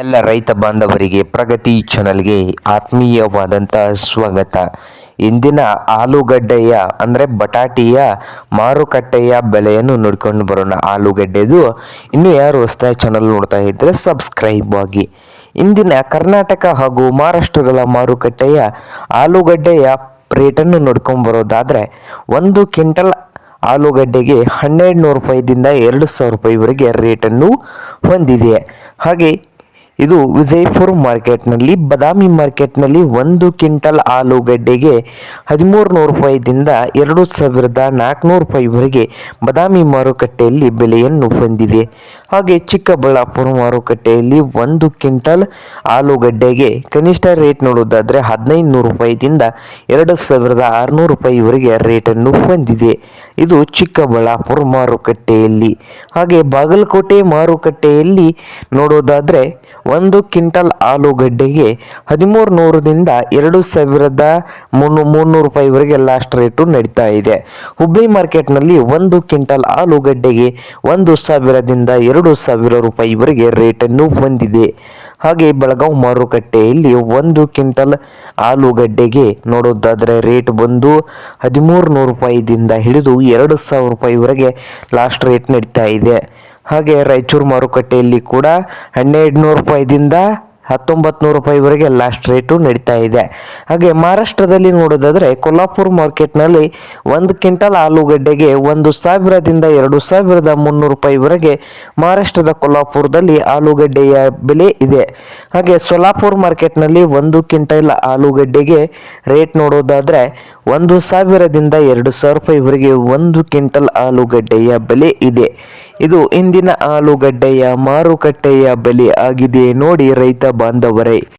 ಎಲ್ಲ ರೈತ ಬಾಂಧವರಿಗೆ, ಪ್ರಗತಿ ಚಾನಲ್ಗೆ ಆತ್ಮೀಯವಾದಂಥ ಸ್ವಾಗತ. ಇಂದಿನ ಆಲೂಗಡ್ಡೆಯ, ಅಂದರೆ ಬಟಾಟಿಯ ಮಾರುಕಟ್ಟೆಯ ಬೆಲೆಯನ್ನು ನೋಡ್ಕೊಂಡು ಬರೋಣ. ಆಲೂಗಡ್ಡೆದು ಇನ್ನು ಯಾರು ಹೊಸದಾಗಿ ಚಾನಲ್ ನೋಡ್ತಾ ಇದ್ದರೆ ಸಬ್ಸ್ಕ್ರೈಬ್ ಆಗಿ. ಇಂದಿನ ಕರ್ನಾಟಕ ಹಾಗೂ ಮಹಾರಾಷ್ಟ್ರಗಳ ಮಾರುಕಟ್ಟೆಯ ಆಲೂಗಡ್ಡೆಯ ರೇಟನ್ನು ನೋಡ್ಕೊಂಡು ಬರೋದಾದರೆ, ಒಂದು ಕ್ವಿಂಟಲ್ ಆಲೂಗಡ್ಡೆಗೆ ಹನ್ನೆರಡು ನೂರು ರೂಪಾಯಿದಿಂದ ಎರಡು ಸಾವಿರ ರೂಪಾಯಿವರೆಗೆ ರೇಟನ್ನು ಹೊಂದಿದೆ. ಹಾಗೆ ಇದು ವಿಜಯಪುರ ಮಾರ್ಕೆಟ್ನಲ್ಲಿ, ಬದಾಮಿ ಮಾರ್ಕೆಟ್ನಲ್ಲಿ ಒಂದು ಕ್ವಿಂಟಲ್ ಆಲೂಗಡ್ಡೆಗೆ ಹದಿಮೂರು ನೂರು ರೂಪಾಯಿದಿಂದ ಎರಡು ಸಾವಿರದ ನಾಲ್ಕುನೂರು ರೂಪಾಯಿವರೆಗೆ ಬದಾಮಿ ಮಾರುಕಟ್ಟೆಯಲ್ಲಿ ಬೆಲೆಯನ್ನು ಹೊಂದಿದೆ. ಹಾಗೆ ಚಿಕ್ಕಬಳ್ಳಾಪುರ ಮಾರುಕಟ್ಟೆಯಲ್ಲಿ ಒಂದು ಕ್ವಿಂಟಲ್ ಆಲೂಗಡ್ಡೆಗೆ ಕನಿಷ್ಠ ರೇಟ್ ನೋಡೋದಾದರೆ ಹದಿನೈದು ನೂರು ರೂಪಾಯಿದಿಂದ ಎರಡು ಸಾವಿರದ ಆರುನೂರು ರೂಪಾಯಿವರೆಗೆ ರೇಟನ್ನು ಹೊಂದಿದೆ. ಇದು ಚಿಕ್ಕಬಳ್ಳಾಪುರ ಮಾರುಕಟ್ಟೆಯಲ್ಲಿ. ಹಾಗೆ ಬಾಗಲಕೋಟೆ ಮಾರುಕಟ್ಟೆಯಲ್ಲಿ ನೋಡೋದಾದರೆ ಒಂದು ಕ್ವಿಂಟಲ್ ಆಲೂಗಡ್ಡೆಗೆ ಹದಿಮೂರು ನೂರದಿಂದ ಎರಡು ಸಾವಿರದ ಮುನ್ನೂ, ಮುನ್ನೂರು ರೂಪಾಯಿವರೆಗೆ ಲಾಸ್ಟ್ ರೇಟು ನಡೀತಾ ಇದೆ. ಹುಬ್ಬಳ್ಳಿ ಮಾರ್ಕೆಟ್ನಲ್ಲಿ ಒಂದು ಕ್ವಿಂಟಲ್ ಆಲೂಗಡ್ಡೆಗೆ ಒಂದು ಸಾವಿರದಿಂದ ಎರಡು ಸಾವಿರ ರೂಪಾಯಿವರೆಗೆ ರೇಟನ್ನು ಹೊಂದಿದೆ. ಹಾಗೆ ಬೆಳಗಾವಿ ಮಾರುಕಟ್ಟೆಯಲ್ಲಿ ಒಂದು ಕ್ವಿಂಟಲ್ ಆಲೂಗಡ್ಡೆಗೆ ನೋಡೋದಾದರೆ ರೇಟ್ ಬಂದು ಹದಿಮೂರು ನೂರು ರೂಪಾಯಿದಿಂದ ಹಿಡಿದು ಎರಡು ಸಾವಿರ ರೂಪಾಯಿವರೆಗೆ ಲಾಸ್ಟ್ ರೇಟ್ ನಡೀತಾ ಇದೆ. ಹಾಗೆ ರಾಯಚೂರು ಮಾರುಕಟ್ಟೆಯಲ್ಲಿ ಕೂಡ ಹನ್ನೆರಡು ನೂರು ರೂಪಾಯಿದಿಂದ ಹತ್ತೊಂಬತ್ತು ನೂರು ರೂಪಾಯಿವರೆಗೆ ಲಾಸ್ಟ್ ರೇಟು ನಡೀತಾ ಇದೆ. ಹಾಗೆ ಮಹಾರಾಷ್ಟ್ರದಲ್ಲಿ ನೋಡೋದಾದರೆ ಕೊಲ್ಲಾಪುರ ಮಾರ್ಕೆಟ್ನಲ್ಲಿ ಒಂದು ಕ್ವಿಂಟಲ್ ಆಲೂಗಡ್ಡೆಗೆ ಒಂದು ಸಾವಿರದಿಂದ ಎರಡು ಸಾವಿರದ ಮುನ್ನೂರು ರೂಪಾಯಿವರೆಗೆ ಮಹಾರಾಷ್ಟ್ರದ ಕೊಲ್ಲಾಪುರದಲ್ಲಿ ಆಲೂಗಡ್ಡೆಯ ಬೆಲೆ ಇದೆ. ಹಾಗೆ ಸೊಲಾಪುರ ಮಾರ್ಕೆಟ್ನಲ್ಲಿ ಒಂದು ಕ್ವಿಂಟಲ್ ಆಲೂಗಡ್ಡೆಗೆ ರೇಟ್ ನೋಡೋದಾದರೆ ಒಂದು ಸಾವಿರದಿಂದ ಎರಡು ಸಾವಿರ ರೂಪಾಯಿವರೆಗೆ ಒಂದು ಕ್ವಿಂಟಲ್ ಆಲೂಗಡ್ಡೆಯ ಬೆಲೆ ಇದೆ. ಇದು ಇಂದಿನ ಆಲೂಗಡ್ಡೆಯ ಮಾರುಕಟ್ಟೆಯ ಬೆಲೆ ಆಗಿದೆ. ನೋಡಿ ರೈತ வந்தவரை.